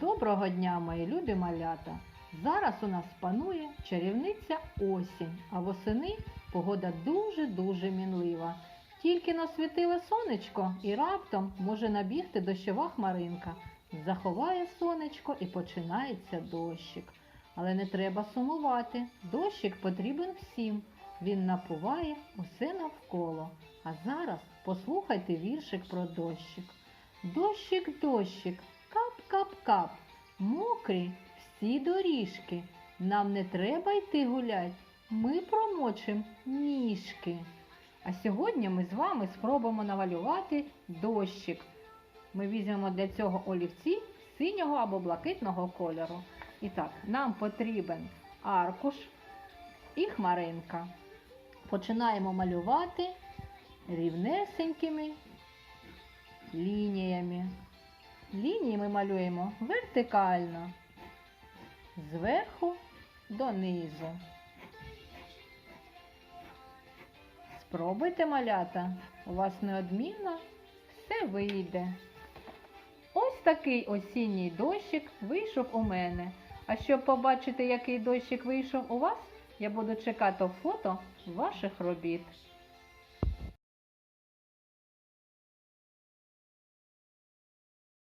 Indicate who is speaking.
Speaker 1: Доброго дня, мої любі малята! Зараз у нас панує чарівниця осінь, а восени погода дуже-дуже мінлива. Тільки насвітиле сонечко і раптом може набігти дощова хмаринка. Заховає сонечко і починається дощик. Але не треба сумувати. Дощик потрібен всім. Він напуває усе навколо. А зараз послухайте віршик про дощик. Дощик, дощик, кап-кап-кап, мокрі всі доріжки. Нам не треба йти гулять, ми промочим ніжки. А сьогодні ми з вами спробуємо навалювати дощик. Ми візьмемо для цього олівці синього або блакитного кольору. І так, нам потрібен аркуш і хмаринка. Починаємо малювати рівнесенькими лініями. Лінії ми малюємо вертикально, зверху донизу. Спробуйте малята, у вас неодмінно все вийде. Ось такий осінній дощик вийшов у мене. А щоб побачити, який дощик вийшов у вас, я буду чекати фото ваших робіт.